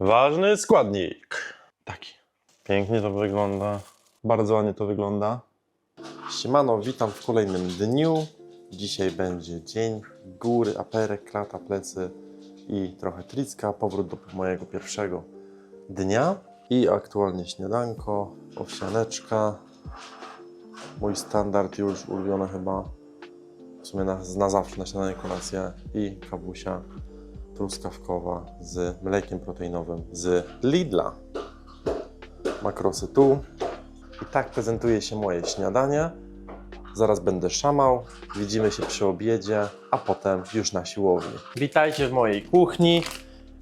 Ważny składnik. Taki. Pięknie to wygląda. Bardzo ładnie to wygląda. Siemano, witam w kolejnym dniu. Dzisiaj będzie dzień góry, aperek, klata, plecy i trochę tricka. Powrót do mojego pierwszego dnia. I aktualnie śniadanko, owsianeczka. Mój standard już ulubiony chyba. W sumie na, na zawsze na śniadanie kolacja i kawusia truskawkowa z mlekiem proteinowym z Lidla. Makrosy tu. I tak prezentuje się moje śniadanie. Zaraz będę szamał. Widzimy się przy obiedzie, a potem już na siłowni. Witajcie w mojej kuchni.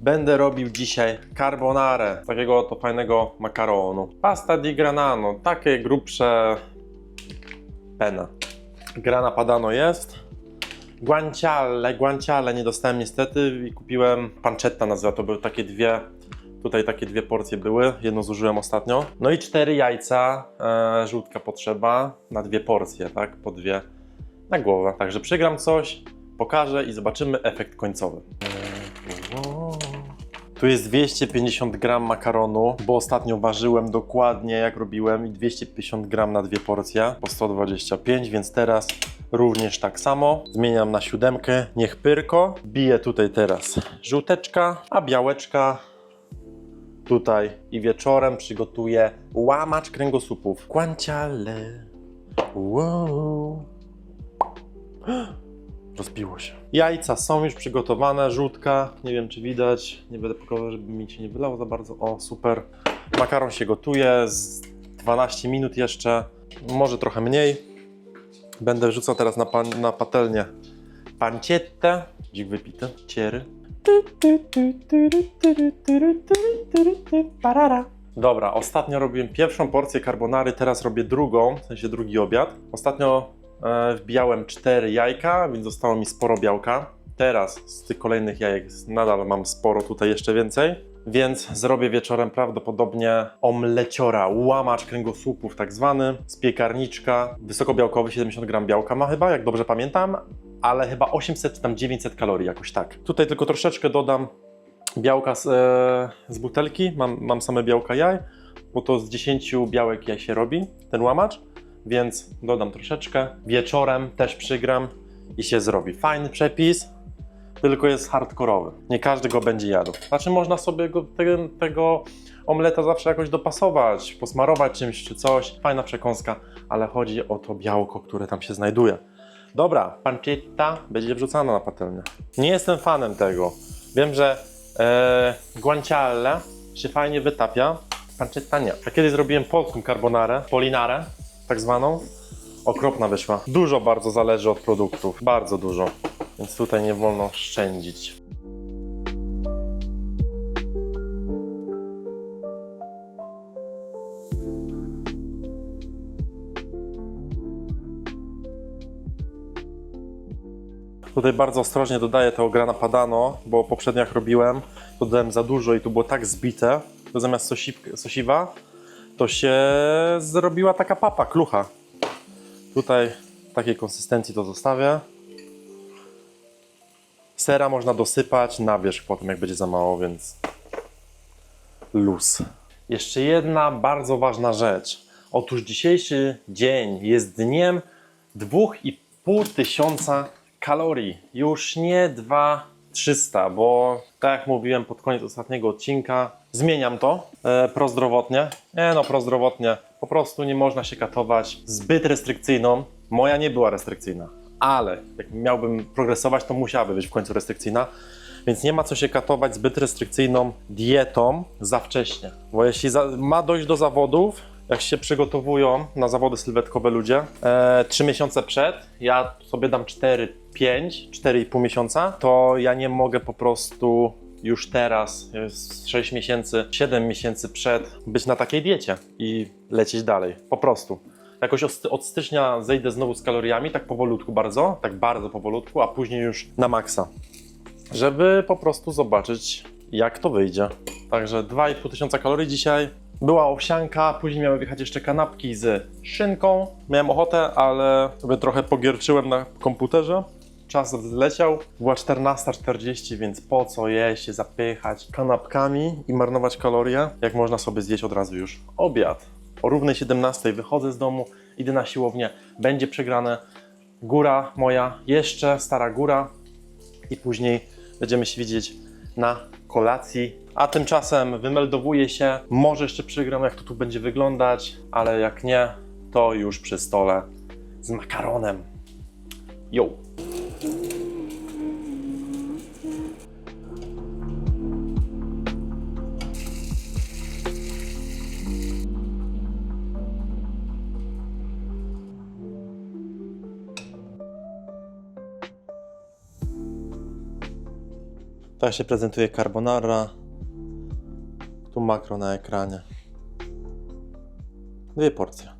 Będę robił dzisiaj carbonarę, takiego oto fajnego makaronu. Pasta di granano, takie grubsze pena. Grana padano jest. Guanciale, guanciale nie dostałem niestety i kupiłem pancetta nazywa, to były takie dwie, tutaj takie dwie porcje były, jedno zużyłem ostatnio. No i cztery jajca, e, żółtka potrzeba na dwie porcje, tak, po dwie na głowę. Także przygram coś, pokażę i zobaczymy efekt końcowy. Tu jest 250 gram makaronu, bo ostatnio ważyłem dokładnie jak robiłem i 250 gram na dwie porcje po 125, więc teraz również tak samo. Zmieniam na siódemkę, niech pyrko. Biję tutaj teraz żółteczka, a białeczka tutaj i wieczorem przygotuję łamacz kręgosłupów. Guanciale. Wow. Rozbiło się. Jajca są już przygotowane, żółtka, nie wiem czy widać, nie będę pokazywał, żeby mi się nie wylało za bardzo. O, super. Makaron się gotuje z 12 minut jeszcze, może trochę mniej. Będę wrzucał teraz na, pan, na patelnię pancietę, dzik wypity, ciery. Parara. Dobra, ostatnio robiłem pierwszą porcję carbonary, teraz robię drugą, w sensie drugi obiad. Ostatnio e, wbijałem cztery jajka, więc zostało mi sporo białka. Teraz z tych kolejnych jajek nadal mam sporo, tutaj jeszcze więcej. Więc zrobię wieczorem prawdopodobnie omleciora, łamacz kręgosłupów tak zwany, z piekarniczka, wysokobiałkowy, 70 gram białka ma chyba, jak dobrze pamiętam, ale chyba 800 czy tam 900 kalorii, jakoś tak. Tutaj tylko troszeczkę dodam białka z, e, z butelki, mam, mam same białka jaj, bo to z 10 białek jaj się robi, ten łamacz, więc dodam troszeczkę. Wieczorem też przygram i się zrobi. Fajny przepis, tylko jest hardkorowy. Nie każdy go będzie jadł. Znaczy można sobie go, tego, omleta zawsze jakoś dopasować, posmarować czymś czy coś. Fajna przekąska, ale chodzi o to białko, które tam się znajduje. Dobra, pancetta będzie wrzucana na patelnię. Nie jestem fanem tego. Wiem, że e, guanciale się fajnie wytapia, pancetta nie. A kiedyś zrobiłem polską carbonarę, polinarę tak zwaną. Okropna wyszła. Dużo bardzo zależy od produktów, bardzo dużo. Więc tutaj nie wolno szczędzić. Tutaj bardzo ostrożnie dodaję tego grana padano, bo poprzednio jak robiłem, to dodałem za dużo i tu było tak zbite, to zamiast sosiw, sosiwa, to się zrobiła taka papa, klucha. Tutaj takiej konsystencji to zostawię. Sera można dosypać na wierzch potem, jak będzie za mało, więc luz. Jeszcze jedna bardzo ważna rzecz. Otóż dzisiejszy dzień jest dniem 2,5 tysiąca kalorii. Już nie 2300, bo tak jak mówiłem pod koniec ostatniego odcinka, zmieniam to e, prozdrowotnie. Nie no, prozdrowotnie. Po prostu nie można się katować zbyt restrykcyjną. Moja nie była restrykcyjna, ale jak miałbym progresować, to musiałaby być w końcu restrykcyjna. Więc nie ma co się katować zbyt restrykcyjną dietą za wcześnie. Bo jeśli za, ma dojść do zawodów, jak się przygotowują na zawody sylwetkowe ludzie, e, 3 miesiące przed, ja sobie dam 4, 5, 4,5 miesiąca, to ja nie mogę po prostu już teraz, jest 6 miesięcy, 7 miesięcy przed, być na takiej diecie i lecieć dalej. Po prostu. Jakoś od, stycznia zejdę znowu z kaloriami, tak powolutku bardzo, tak bardzo powolutku, a później już na maksa żeby po prostu zobaczyć, jak to wyjdzie. Także 2,5 tysiąca kalorii dzisiaj. Była owsianka, później miały wjechać jeszcze kanapki z szynką. Miałem ochotę, ale sobie trochę pogierczyłem na komputerze czas zleciał. Była 14.40, więc po co jeść, się zapychać kanapkami i marnować kalorie, jak można sobie zjeść od razu już obiad. O równej 17.00 wychodzę z domu, idę na siłownię, będzie przegrane. Góra moja, jeszcze stara góra i później będziemy się widzieć na kolacji. A tymczasem wymeldowuję się, może jeszcze przygram jak to tu będzie wyglądać, ale jak nie, to już przy stole z makaronem. Yo! Tak się prezentuje carbonara. Tu makro na ekranie. Dwie porcje.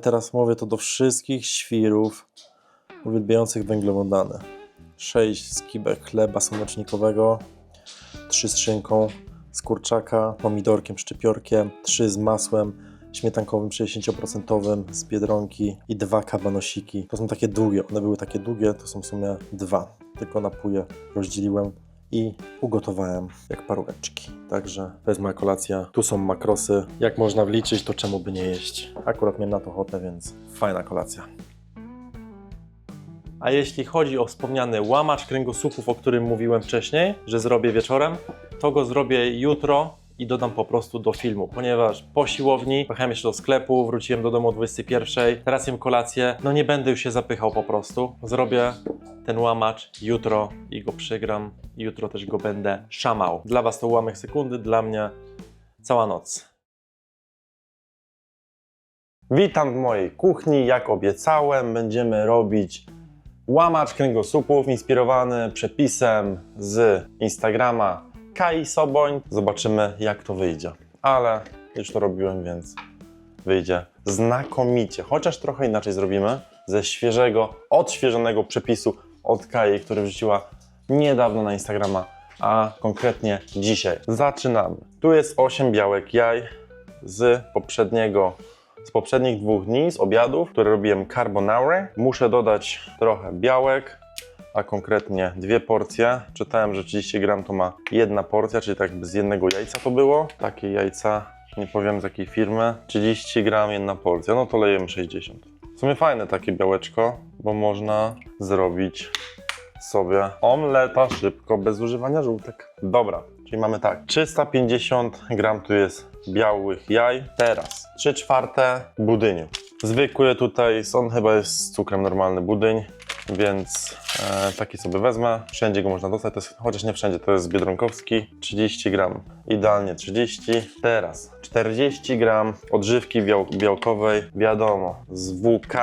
Teraz mówię to do wszystkich świrów uwielbiających węglowodany. 6 skibek chleba słonecznikowego, 3 z szynką, z kurczaka, pomidorkiem, szczypiorkiem, 3 z masłem śmietankowym 60% z Biedronki i dwa kabanosiki. To są takie długie, one były takie długie, to są w sumie dwa. Tylko napóje rozdzieliłem i ugotowałem jak paróweczki. Także to jest moja kolacja. Tu są makrosy. Jak można wliczyć, to czemu by nie jeść? Akurat miałem na to ochotę, więc fajna kolacja. A jeśli chodzi o wspomniany łamacz kręgosłupów, o którym mówiłem wcześniej, że zrobię wieczorem, to go zrobię jutro i dodam po prostu do filmu, ponieważ po siłowni pojechałem jeszcze do sklepu, wróciłem do domu o 21, teraz jem kolację, no nie będę już się zapychał po prostu. Zrobię ten łamacz jutro i go przygram jutro też go będę szamał. Dla Was to ułamek sekundy, dla mnie cała noc. Witam w mojej kuchni. Jak obiecałem, będziemy robić łamacz kręgosłupów inspirowany przepisem z Instagrama Kai Soboń. Zobaczymy, jak to wyjdzie. Ale już to robiłem, więc wyjdzie znakomicie. Chociaż trochę inaczej zrobimy ze świeżego, odświeżonego przepisu od Kai, który wrzuciła niedawno na Instagrama, a konkretnie dzisiaj. Zaczynamy. Tu jest 8 białek jaj z poprzedniego z poprzednich dwóch dni, z obiadów, które robiłem carbonara. Muszę dodać trochę białek, a konkretnie dwie porcje. Czytałem, że 30 gram to ma jedna porcja, czyli tak z jednego jajca to było. Takie jajca, nie powiem z jakiej firmy, 30 gram jedna porcja, no to lejemy 60. W sumie fajne takie białeczko, bo można zrobić sobie omleta szybko, bez używania żółtek. Dobra, czyli mamy tak, 350 gram tu jest białych jaj. Teraz 3 czwarte budyniu. Zwykły tutaj, on chyba jest z cukrem normalny budyń, więc e, taki sobie wezmę. Wszędzie go można dostać, jest, chociaż nie wszędzie, to jest biedronkowski. 30 gram, idealnie 30. Teraz 40 gram odżywki biał białkowej, wiadomo, z WK,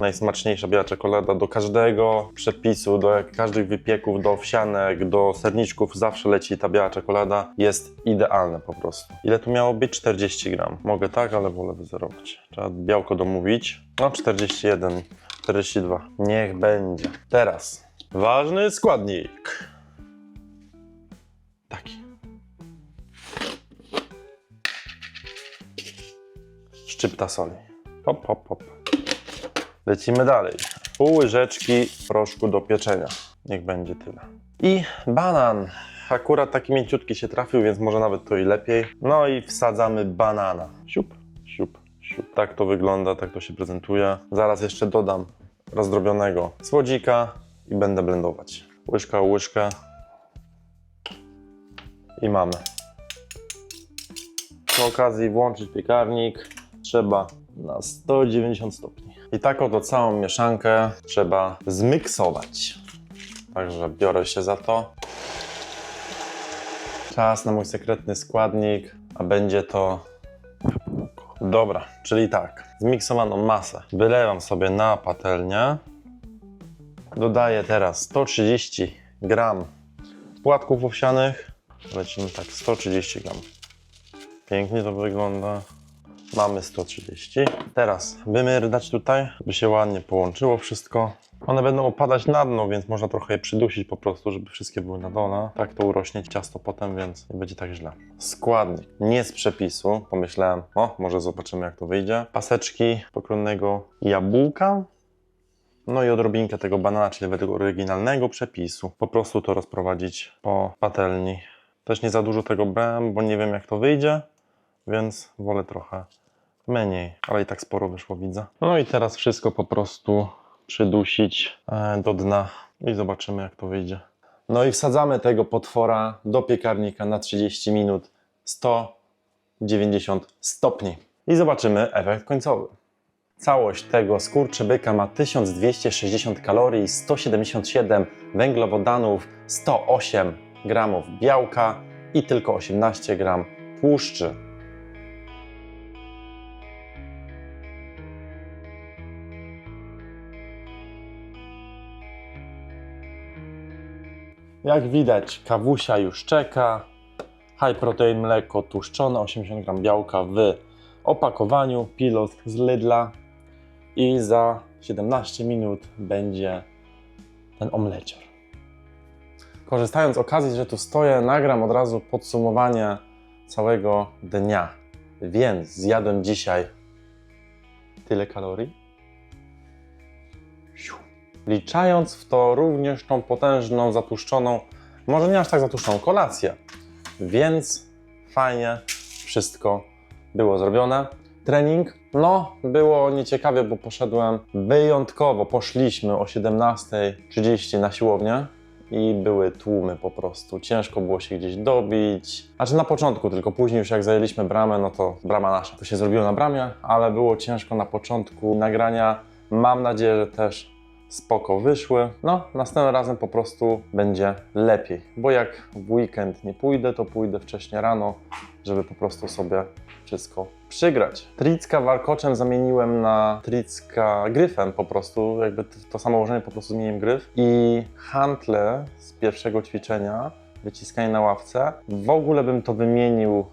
najsmaczniejsza biała czekolada. Do każdego przepisu, do każdych wypieków, do owsianek, do serniczków zawsze leci ta biała czekolada. Jest idealne po prostu. Ile tu miało być? 40 gram. Mogę tak, ale wolę wyzerować. Trzeba białko domówić. No 41, 42. Niech będzie. Teraz ważny składnik. Taki. Szczypta soli. Hop, hop, hop. Lecimy dalej. Pół łyżeczki proszku do pieczenia. Niech będzie tyle. I banan. Akurat taki mięciutki się trafił, więc może nawet to i lepiej. No i wsadzamy banana. Siup, Tak to wygląda, tak to się prezentuje. Zaraz jeszcze dodam rozdrobionego słodzika i będę blendować. Łyżka o łyżkę. I mamy. Przy okazji włączyć piekarnik trzeba na 190 stopni. I tak oto całą mieszankę trzeba zmiksować. Także biorę się za to. Czas na mój sekretny składnik, a będzie to. Dobra, czyli tak, zmiksowaną masę wylewam sobie na patelnię. Dodaję teraz 130 gram płatków owsianych. Lecimy tak, 130 gram. Pięknie to wygląda. Mamy 130. Teraz wymyrdać tutaj, by się ładnie połączyło wszystko. One będą opadać na dno, więc można trochę je przydusić po prostu, żeby wszystkie były na dole. Tak to urośnie ciasto potem, więc nie będzie tak źle. Składnik nie z przepisu. Pomyślałem, o, może zobaczymy jak to wyjdzie. Paseczki pokrojonego jabłka. No i odrobinkę tego banana, czyli według oryginalnego przepisu. Po prostu to rozprowadzić po patelni. Też nie za dużo tego brałem, bo nie wiem jak to wyjdzie, więc wolę trochę mniej, ale i tak sporo wyszło, widzę. No i teraz wszystko po prostu przydusić e, do dna i zobaczymy jak to wyjdzie. No i wsadzamy tego potwora do piekarnika na 30 minut 190 stopni i zobaczymy efekt końcowy. Całość tego skurczybyka ma 1260 kalorii, 177 węglowodanów, 108 gramów białka i tylko 18 gram tłuszczy. Jak widać, kawusia już czeka. High protein mleko tłuszczone, 80 gram białka w opakowaniu, pilot z Lidla. i za 17 minut będzie ten omlecior. Korzystając z okazji, że tu stoję, nagram od razu podsumowanie całego dnia. Więc zjadłem dzisiaj tyle kalorii. Liczając w to również tą potężną, zatłuszczoną, może nie aż tak zatłuszczoną kolację. Więc fajnie wszystko było zrobione. Trening, no, było nieciekawie, bo poszedłem wyjątkowo. Poszliśmy o 17.30 na siłownię i były tłumy po prostu. Ciężko było się gdzieś dobić. Znaczy na początku, tylko później już jak zajęliśmy bramę, no to brama nasza. To się zrobiło na bramie, ale było ciężko na początku nagrania. Mam nadzieję, że też spoko wyszły. No, następnym razem po prostu będzie lepiej, bo jak w weekend nie pójdę, to pójdę wcześniej rano, żeby po prostu sobie wszystko przygrać. Tricka warkoczem zamieniłem na tricka gryfem po prostu, jakby to samo ułożenie po prostu zmieniłem gryf i hantle z pierwszego ćwiczenia, wyciskanie na ławce, w ogóle bym to wymienił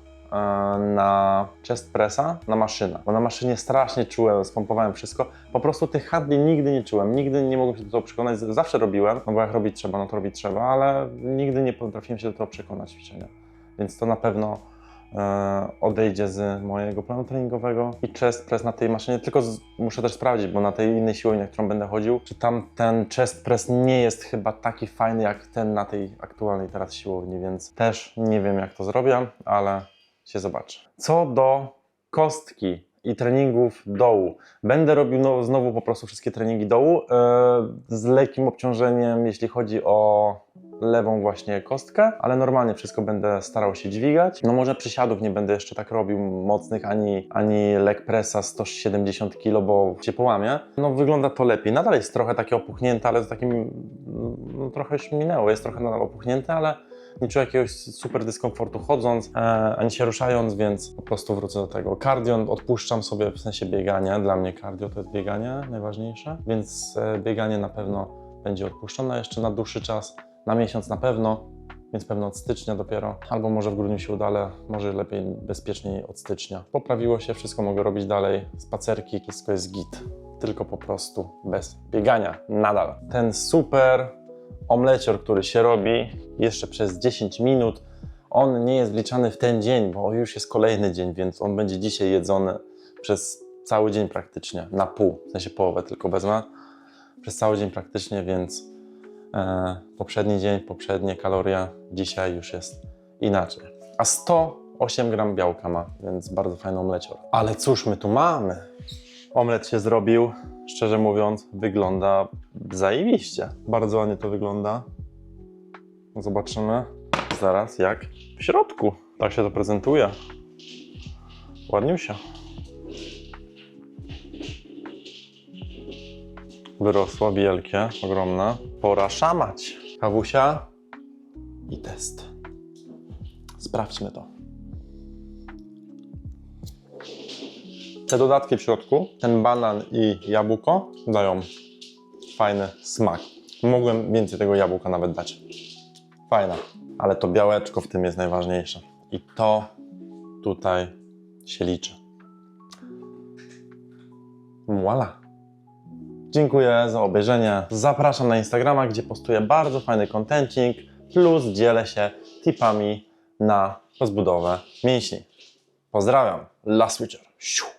na chest pressa, na maszynę, bo na maszynie strasznie czułem, spompowałem wszystko, po prostu tych handli nigdy nie czułem, nigdy nie mogłem się do tego przekonać, zawsze robiłem, no bo jak robić trzeba, no to robić trzeba, ale nigdy nie potrafiłem się do tego przekonać ćwiczenia, więc to na pewno e, odejdzie z mojego planu treningowego i chest press na tej maszynie, tylko z, muszę też sprawdzić, bo na tej innej siłowni, na którą będę chodził, czy tam ten chest press nie jest chyba taki fajny jak ten na tej aktualnej teraz siłowni, więc też nie wiem jak to zrobię, ale się zobaczy. Co do kostki i treningów dołu. Będę robił no, znowu po prostu wszystkie treningi dołu e, z lekkim obciążeniem, jeśli chodzi o lewą właśnie kostkę, ale normalnie wszystko będę starał się dźwigać. No może przysiadów nie będę jeszcze tak robił mocnych, ani, ani leg pressa 170 kg, bo się połamie. No wygląda to lepiej. Nadal jest trochę takie opuchnięte, ale z takim, no, trochę już minęło, jest trochę nadal opuchnięte, ale nie czuję jakiegoś super dyskomfortu chodząc, e, ani się ruszając, więc po prostu wrócę do tego. Cardio odpuszczam sobie, w sensie biegania. Dla mnie cardio to jest bieganie najważniejsze, więc e, bieganie na pewno będzie odpuszczone jeszcze na dłuższy czas, na miesiąc na pewno, więc pewno od stycznia dopiero, albo może w grudniu się uda, ale może lepiej, bezpieczniej od stycznia. Poprawiło się, wszystko mogę robić dalej, spacerki, wszystko jest git, tylko po prostu bez biegania, nadal. Ten super omlecior, który się robi jeszcze przez 10 minut, on nie jest wliczany w ten dzień, bo już jest kolejny dzień, więc on będzie dzisiaj jedzony przez cały dzień praktycznie, na pół, w sensie połowę tylko wezmę, przez cały dzień praktycznie, więc e, poprzedni dzień, poprzednie kalorie, dzisiaj już jest inaczej. A 108 gram białka ma, więc bardzo fajny omlecior. Ale cóż my tu mamy? Omlet się zrobił, szczerze mówiąc, wygląda zajebiście. Bardzo ładnie to wygląda. Zobaczymy zaraz jak w środku. Tak się to prezentuje. Ładniusia. Wyrosła wielkie, ogromne. Pora szamać. Kawusia i test. Sprawdźmy to. Te dodatki w środku, ten banan i jabłko dają fajny smak. Mogłem więcej tego jabłka nawet dać. Fajna, ale to białeczko w tym jest najważniejsze. I to tutaj się liczy. Voila. Dziękuję za obejrzenie. Zapraszam na Instagrama, gdzie postuję bardzo fajny kontencik, plus dzielę się tipami na rozbudowę mięśni. Pozdrawiam, La Switcher. Siu.